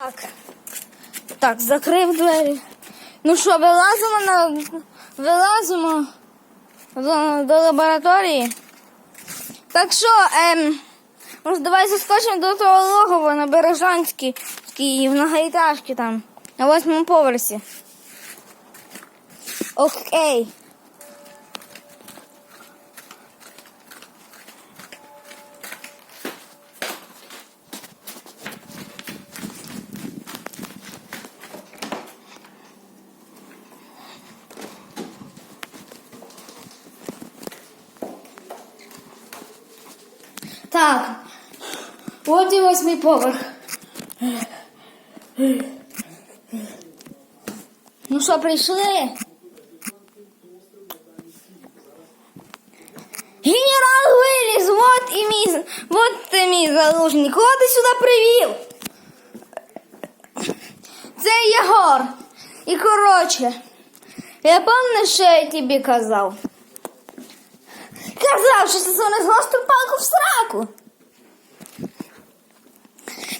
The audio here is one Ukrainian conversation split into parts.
Так. Так, закрив двері. Ну що, вилазимо на вилазимо до, до лабораторії. Так що, ем, може, давай заскочимо до того логова на Бережанській в многоэтажці там, на восьмому поверсі. Окей. Так. От і восьмий поверх. Ну що, прийшли? Генерал виліз, вот і мій, вот ти мій залужник. Кого ти сюди привів? Це Єгор. І коротше, я пам'ятаю, що я тобі казав. Казав, що не гостру палку в сраку.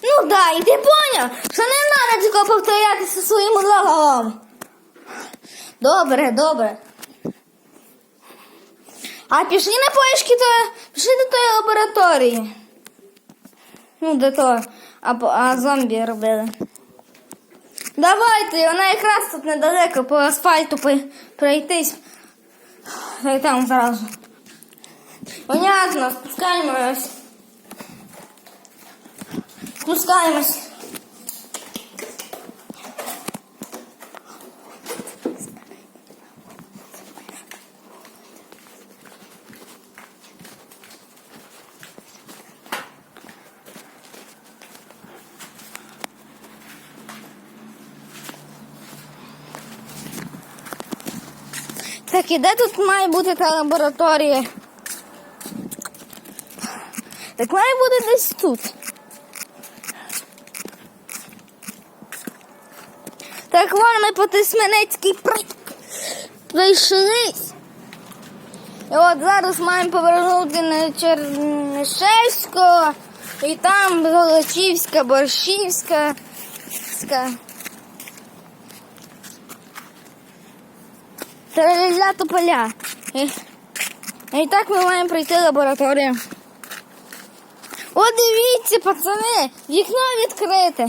Ну да, і ти поняв, що не треба такого повторяти зі своїм логом. Добре, добре. А пішли на поїшки то пішли до тої лабораторії. Ну, до того, а, а зомбі робили. Давайте, вона якраз тут недалеко по асфальту пройтись. Й там зразу. Понятно, спускаємось. Спускаємось. Так, і де тут має бути та лабораторія? Так має бути десь тут. Так вон ми по Тисменецькій при... прийшлись. І от зараз маємо повернути на Чернишевську, і там Золочівська, Борщівська. Траля тополя. І, і так ми маємо пройти лабораторію. О, дивіться, пацани, вікно відкрите.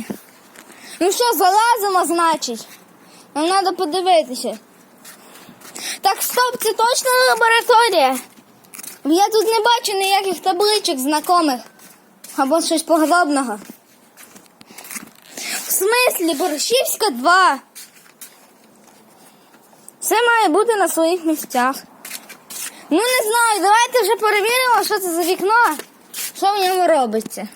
Ну що, залазимо, значить. Нам треба подивитися. Так, стоп, це точно лабораторія. Я тут не бачу ніяких табличок знайомих. Або щось подобного. В смислі, Борщівська 2. Все має бути на своїх місцях. Ну не знаю, давайте вже перевіримо, що це за вікно, що в ньому робиться.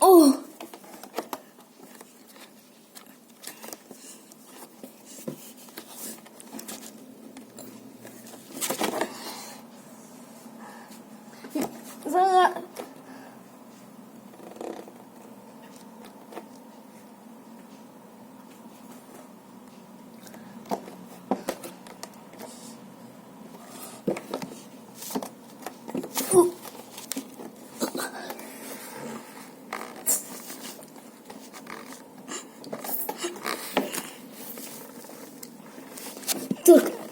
О! Зараз... Так.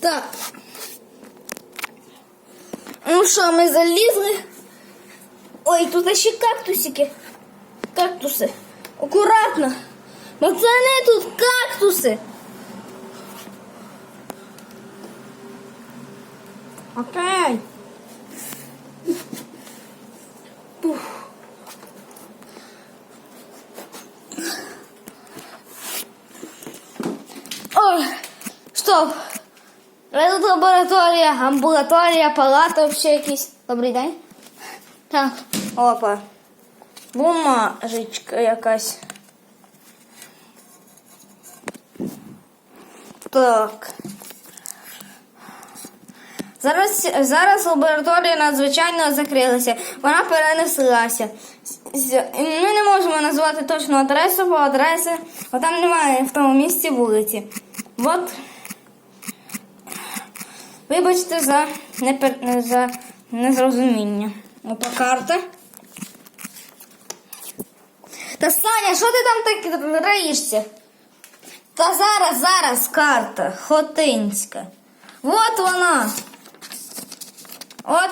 Так. Ну що, ми залізли. Ой, тут ще кактусики. Кактуси. Акуратно. Пацани, тут кактуси. Окей. Пух. Ой, стоп. Тут лабораторія, амбулаторія, палата, взагалі якісь. Добрий день. Так, опа. Бумажечка якась. Так. Зараз, зараз лабораторія надзвичайно закрилася. Вона перенеслася. Ми не можемо назвати точну адресу, бо адреси бо там немає в тому місці вулиці. От. Вибачте за, непер... за незрозуміння. Опа, карта. Та Саня, що ти там так раїшся? Та зараз, зараз карта Хотинська. От вона. От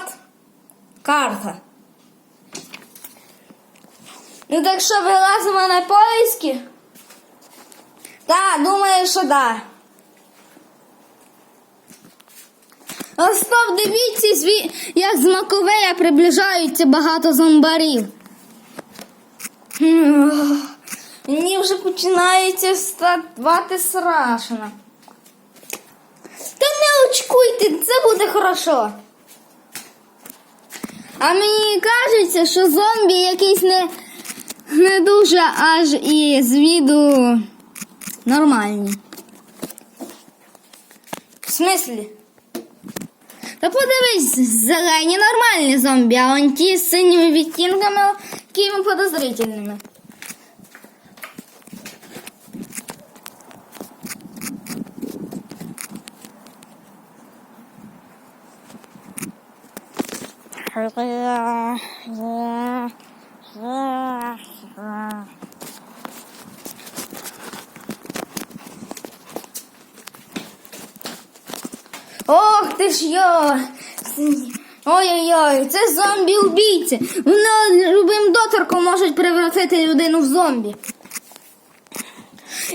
карта. Ну так що вилазимо на поиски? Так, думаю, що да. О, стоп, дивіться, зві... як з Маковея приближаються багато зомбарів. Мені вже починається ставати страшно. Та не очкуйте, це буде хорошо. А мені кажеться, що зомбі якийсь не, не дуже аж і з віду нормальні. В смислі? Та подивись, зелені нормальні зомбі, а он ті з синіми відтінками, такими подозрительними. Ох ти ж йо! Ой-ой-ой, це зомбі-убійці. Вони любим доторком можуть превратити людину в зомбі.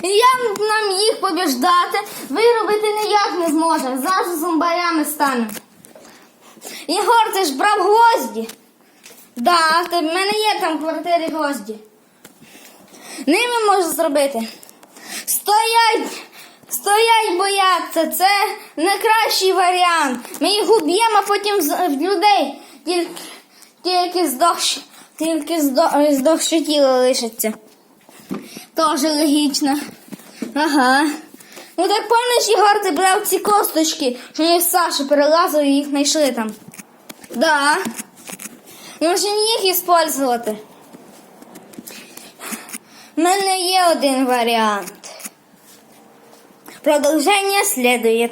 Як нам їх побіждати, виробити ніяк не зможемо. Зараз зомбарями станемо. Єгор, ти ж брав гвозді. Да, в мене є там в квартирі гвозді. Ними можу зробити. Стоять! Стоять бояться, це найкращий варіант. Ми їх уб'ємо, а потім з- людей тільки, тільки здохші, тільки здо- тіло лишиться. Тоже логічно. Ага. Ну так пам'ятаєш, Ігор, ти брав ці косточки, що ми в Саші перелазили і їх знайшли там. Да. Можна їх іспользувати. У мене є один варіант. Продовження слідує.